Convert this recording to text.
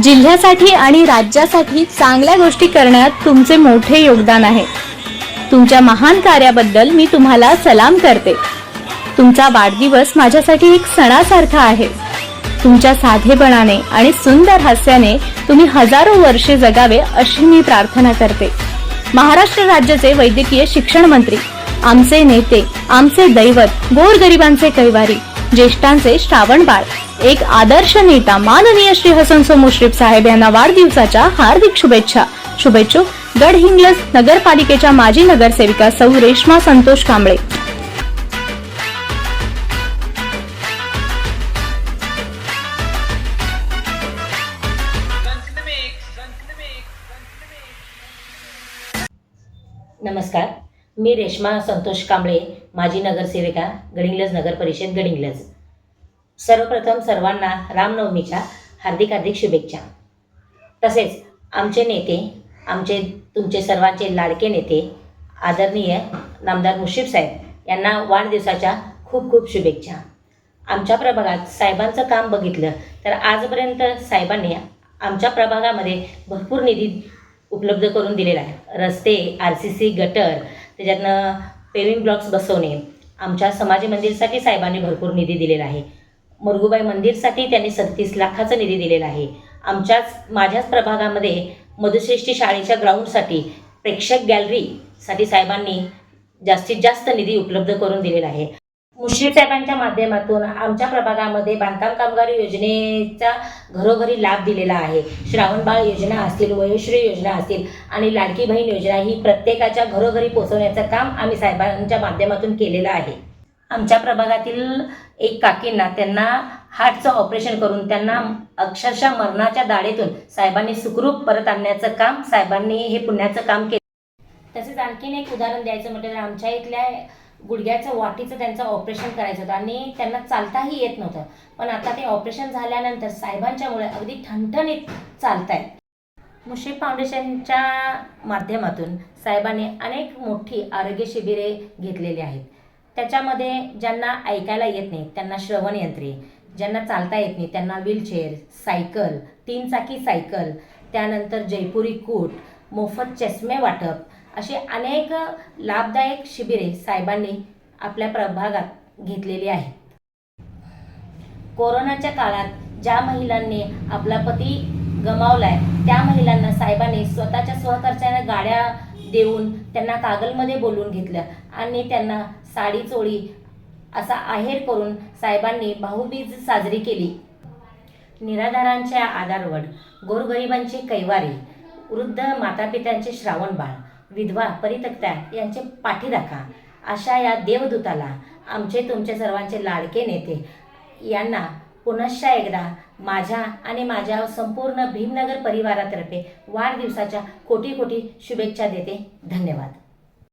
जिल्ह्यासाठी आणि राज्यासाठी चांगल्या गोष्टी करण्यात तुमचे मोठे योगदान आहे. तुमच्या महान कार्याबद्दल मी तुम्हाला सलाम करते. तुमचा वाढदिवस माझ्यासाठी एक सणासारखा आहे. तुमच्या साधेपणाने आणि सुंदर हास्याने तुम्ही हजारो वर्षे जगावे अशी मी प्रार्थना करते. महाराष्ट्र राज्याचे वैद्यकीय शिक्षण मंत्री आमचे नेते आमचे दैवत गोरगरिबांचे कैवारी ज्येष्ठांचे श्रावण बाळ एक आदर्श नेता माननीय श्री हसन सो मुश्रीफ साहेब यांना वाढदिवसाच्या हार्दिक शुभेच्छा. शुभेच्छुक गडहिंग्लज नगरपालिकेच्या माजी नगरसेविका सौ रेश्मा संतोष कांबळे. नमस्कार. मी रेश्मा संतोष कांबळे माजी नगरसेविका गडिंग्लज नगर परिषद गडिंग्लज सर्वप्रथम सर्वांना रामनवमीच्या हार्दिक हार्दिक शुभेच्छा. तसेच आमचे नेते आमचे तुमचे सर्वांचे लाडके नेते आदरणीय नामदार मुशीफ साहेब यांना वाढदिवसाच्या खूप खूप शुभेच्छा. आमच्या प्रभागात साहेबांचं काम बघितलं तर आजपर्यंत साहेबांनी आमच्या प्रभागामध्ये भरपूर निधी उपलब्ध करून दिलेला आहे. रस्ते आर सी सी गटर त्याच्यातनं पेविंग ब्लॉक्स बसवणे आमच्या समाज मंदिरसाठी साहेबांनी भरपूर निधी दिलेला आहे. मुरगुबाई मंदिरसाठी त्यांनी सदतीस लाखाचा निधी दिलेला आहे. आमच्याच माझ्याच प्रभागामध्ये मधुश्रेष्ठी शाळेच्या ग्राउंडसाठी प्रेक्षक गॅलरीसाठी साहेबांनी जास्तीत जास्त निधी उपलब्ध करून दिलेला आहे. मुश्रीफ साहेबांच्या माध्यमातून आमच्या प्रभागामध्ये बांधकाम कामगार योजनेचा घरोघरी लाभ दिलेला आहे. श्रावणबाळ योजना असतील वयोश्री योजना असतील आणि लाडकी बहीण योजना ही प्रत्येकाच्या घरोघरी पोहोचवण्याचं काम आम्ही साहेबांच्या माध्यमातून केलेलं आहे. आमच्या प्रभागातील एक काकींना त्यांना हार्टचं ऑपरेशन करून त्यांना अक्षरशः मरणाच्या दाढेतून साहेबांनी सुखरूप परत आणण्याचं काम साहेबांनी हे पुण्याचं काम केलं. तसेच आणखीन एक उदाहरण द्यायचं म्हटलं तर आमच्या इथल्या गुडघ्याचं वाटीचं त्यांचं ऑपरेशन करायचं होतं आणि त्यांना चालताही येत नव्हतं. पण आता ते ऑपरेशन झाल्यानंतर साहेबांच्यामुळे अगदी ठणठणीत चालतायत. मुश्रीफ फाउंडेशनच्या माध्यमातून साहेबांनी अनेक मोठी आरोग्य शिबिरे घेतलेली आहेत. त्याच्यामध्ये ज्यांना ऐकायला येत नाही त्यांना श्रवणयंत्रे ज्यांना चालता येत नाही त्यांना व्हीलचेअर सायकल तीन चाकी सायकल त्यानंतर जयपुरी कूट मोफत चष्मे वाटप असे अनेक लाभदायक शिबिरे साहेबांनी आपल्या प्रभागात घेतलेली आहेत. कोरोनाच्या काळात ज्या महिलांनी आपला पती गमावलाय त्या महिलांना साहेबांनी स्वतःच्या सहकर्च्याने गाड्या देऊन त्यांना कागलमध्ये बोलवून घेतलं आणि त्यांना साडी चोळी असा आहेर करून साहेबांनी भाऊबीज साजरी केली. निराधारांच्या आधारवड गोरगरिबांची कैवारी वृद्ध मातापित्यांचे श्रावणबाळ विधवा परितक्त्या यांचे पाठीराखा अशा या देवदूताला आमचे तुमचे सर्वांचे लाडके नेते यांना पुनश्चा एकदा माझ्या आणि माझ्या संपूर्ण भीमनगर परिवारातर्फे वाढदिवसाच्या कोटी कोटी शुभेच्छा देते. धन्यवाद.